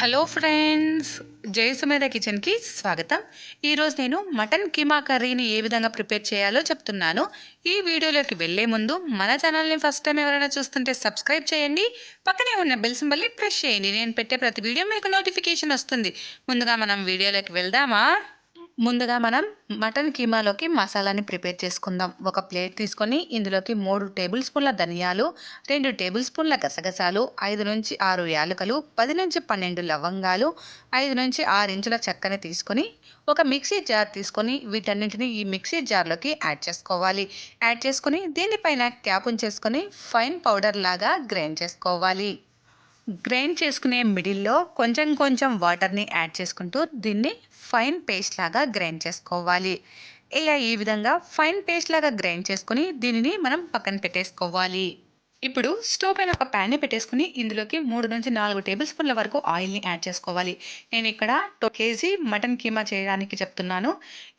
Hello friends జయసుమేధ కిచెన్కి స్వాగతం. ఈరోజు నేను మటన్ కీమా కర్రీని ఏ విధంగా ప్రిపేర్ చేయాలో చెప్తున్నాను. ఈ వీడియోలోకి వెళ్ళే ముందు మన ఛానల్ని ఫస్ట్ టైం ఎవరైనా చూస్తుంటే సబ్స్క్రైబ్ చేయండి. పక్కనే ఉన్న బెల్ సింబల్ని ప్రెస్ చేయండి. నేను పెట్టే ప్రతి వీడియో మీకు నోటిఫికేషన్ వస్తుంది. ముందుగా మనం వీడియోలోకి వెళ్దామా? ముందుగా మనం మటన్ కీమాలోకి మసాలాని ప్రిపేర్ చేసుకుందాం. ఒక ప్లేట్ తీసుకొని ఇందులోకి మూడు టేబుల్ స్పూన్ల ధనియాలు రెండు టేబుల్ స్పూన్ల గసగసాలు ఐదు నుంచి ఆరు యాలకులు పది నుంచి పన్నెండు లవంగాలు ఐదు నుంచి ఆరు ఇంచుల చెక్కని తీసుకొని ఒక మిక్సీ జార్ తీసుకొని వీటన్నింటిని ఈ మిక్సీ జార్లోకి యాడ్ చేసుకోవాలి. యాడ్ చేసుకొని దీనిపైన క్యాప్ ఉంచేసుకొని ఫైన్ పౌడర్ లాగా గ్రైండ్ చేసుకోవాలి. గ్రైండ్ చేసుకునే మిడిల్లో కొంచెం కొంచెం వాటర్ని యాడ్ చేసుకుంటూ దీన్ని ఫైన్ పేస్ట్ లాగా గ్రైండ్ చేసుకోవాలి. ఇలా ఈ విధంగా ఫైన్ పేస్ట్ లాగా గ్రైండ్ చేసుకొని దీనిని మనం పక్కన పెట్టేసుకోవాలి. ఇప్పుడు స్టవ్ పైన ఒక ప్యాన్ని పెట్టేసుకుని ఇందులోకి మూడు నుంచి నాలుగు టేబుల్ స్పూన్ల వరకు ఆయిల్ని యాడ్ చేసుకోవాలి. నేను ఇక్కడ టూ కేజీ మటన్ కీమా చేయడానికి చెప్తున్నాను.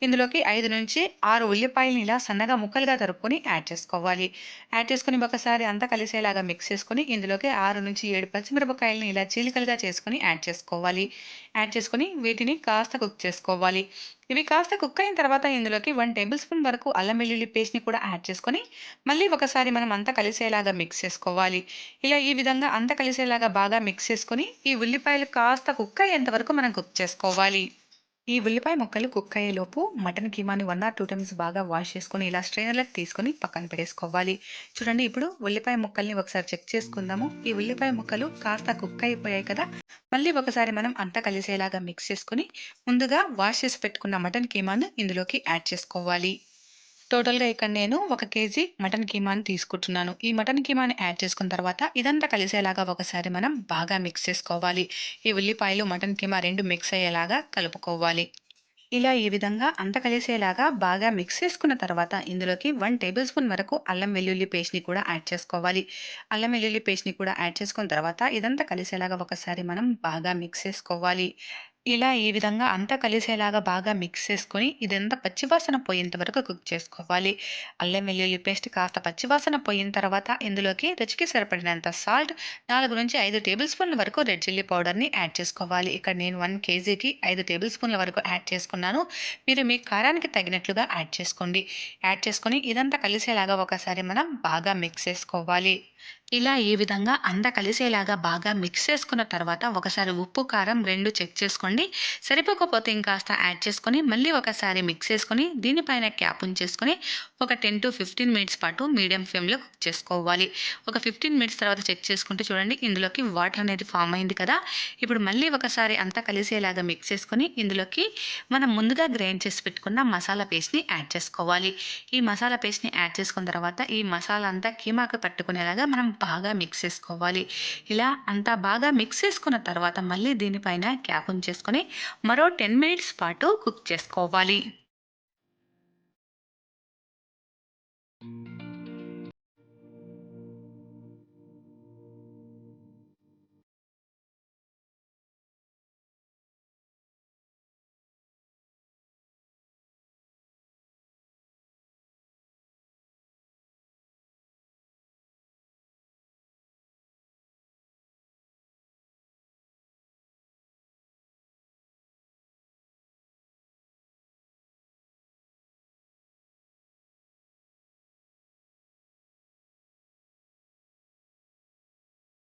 ఇందులోకి ఐదు నుంచి ఆరు ఉల్లిపాయలని ఇలా సన్నగా ముక్కలుగా తరుపుకొని యాడ్ చేసుకోవాలి. యాడ్ చేసుకుని ఒకసారి అంతా కలిసేలాగా మిక్స్ చేసుకొని ఇందులోకి ఆరు నుంచి ఏడు పచ్చిమిరపకాయలని ఇలా చీలికలుగా చేసుకొని యాడ్ చేసుకోవాలి. యాడ్ చేసుకొని వీటిని కాస్త కుక్ చేసుకోవాలి. ఇవి కాస్త కుక్ అయిన తర్వాత ఇందులోకి వన్ టేబుల్ స్పూన్ వరకు అల్లం వెల్లుల్లి పేస్ట్ని కూడా యాడ్ చేసుకొని మళ్ళీ ఒకసారి మనం అంతా కలిసేలాగా మిక్స్ చేసుకోవాలి. ఇలా ఈ విధంగా అంతా కలిసేలాగా బాగా మిక్స్ చేసుకొని ఈ ఉల్లిపాయలు కాస్త కుక్ అయ్యేంత వరకు మనం కుక్ చేసుకోవాలి. ఈ ఉల్లిపాయ ముక్కలు కుక్ అయ్యేలోపు మటన్ కీమాని వన్ ఆర్ టూ టైమ్స్ బాగా వాష్ చేసుకొని ఇలా స్ట్రైనర్లకు తీసుకొని పక్కన పెట్టేసుకోవాలి. చూడండి ఇప్పుడు ఉల్లిపాయ ముక్కల్ని ఒకసారి చెక్ చేసుకుందాము. ఈ ఉల్లిపాయ ముక్కలు కాస్త కుక్ అయిపోయాయి కదా మళ్ళీ ఒకసారి మనం అంతా కలిసేలాగా మిక్స్ చేసుకొని ముందుగా వాష్ చేసి పెట్టుకున్న మటన్ కీమాను ఇందులోకి యాడ్ చేసుకోవాలి. టోటల్గా ఇక్కడ నేను ఒక కేజీ మటన్ కీమాని తీసుకుంటున్నాను. ఈ మటన్ కీమాని యాడ్ చేసుకున్న తర్వాత ఇదంతా కలిసేలాగా ఒకసారి మనం బాగా మిక్స్ చేసుకోవాలి. ఈ ఉల్లిపాయలు మటన్ కీమా రెండు మిక్స్ అయ్యేలాగా కలుపుకోవాలి. ఇలా ఈ విధంగా అంత కలిసేలాగా బాగా మిక్స్ చేసుకున్న తర్వాత ఇందులోకి వన్ టేబుల్ స్పూన్ వరకు అల్లం వెల్లుల్లి పేస్ట్ని కూడా యాడ్ చేసుకోవాలి. అల్లం వెల్లుల్లి పేస్ట్ని కూడా యాడ్ చేసుకున్న తర్వాత ఇదంతా కలిసేలాగా ఒకసారి మనం బాగా మిక్స్ చేసుకోవాలి. ఇలా ఈ విధంగా అంతా కలిసేలాగా బాగా మిక్స్ చేసుకొని ఇదంతా పచ్చివాసన పోయేంత వరకు కుక్ చేసుకోవాలి. అల్లం వెల్లుల్లి పేస్ట్ కాస్త పచ్చివాసన పోయిన తర్వాత ఇందులోకి రుచికి సరిపడినంత సాల్ట్ నాలుగు నుంచి ఐదు టేబుల్ స్పూన్ల వరకు రెడ్ చిల్లీ పౌడర్ని యాడ్ చేసుకోవాలి. ఇక్కడ నేను వన్ కేజీకి ఐదు టేబుల్ స్పూన్ల వరకు యాడ్ చేసుకున్నాను. మీరు మీ కారానికి తగినట్లుగా యాడ్ చేసుకోండి. యాడ్ చేసుకొని ఇదంతా కలిసేలాగా ఒకసారి మనం బాగా మిక్స్ చేసుకోవాలి. ఇలా ఈ విధంగా అంతా కలిసేలాగా బాగా మిక్స్ చేసుకున్న తర్వాత ఒకసారి ఉప్పు కారం రెండు చెక్ చేసుకోండి. సరిపోకపోతే ఇంకాస్త యాడ్ చేసుకొని మళ్ళీ ఒకసారి మిక్స్ చేసుకొని దీనిపైన క్యాప్ ఉంచేసుకొని ఒక టెన్ టు ఫిఫ్టీన్ మినిట్స్ పాటు మీడియం ఫ్లేమ్లో కుక్ చేసుకోవాలి. ఒక ఫిఫ్టీన్ మినిట్స్ తర్వాత చెక్ చేసుకుంటే చూడండి ఇందులోకి వాటర్ అనేది ఫామ్ అయింది కదా. ఇప్పుడు మళ్ళీ ఒకసారి అంతా కలిసేలాగా మిక్స్ చేసుకొని ఇందులోకి మనం ముందుగా గ్రైండ్ చేసి పెట్టుకున్న మసాలా పేస్ట్ని యాడ్ చేసుకోవాలి. ఈ మసాలా పేస్ట్ని యాడ్ చేసుకున్న తర్వాత ఈ మసాలా అంతా కీమాకు పట్టుకునేలాగా మనం బాగా మిక్స్ చేసుకోవాలి. ఇలా అంతా బాగా మిక్స్ చేసుకున్న తర్వాత మళ్ళీ దీనిపైన క్యాప్ ఉంచేసుకొని మరో టెన్ మినిట్స్ పాటు కుక్ చేసుకోవాలి.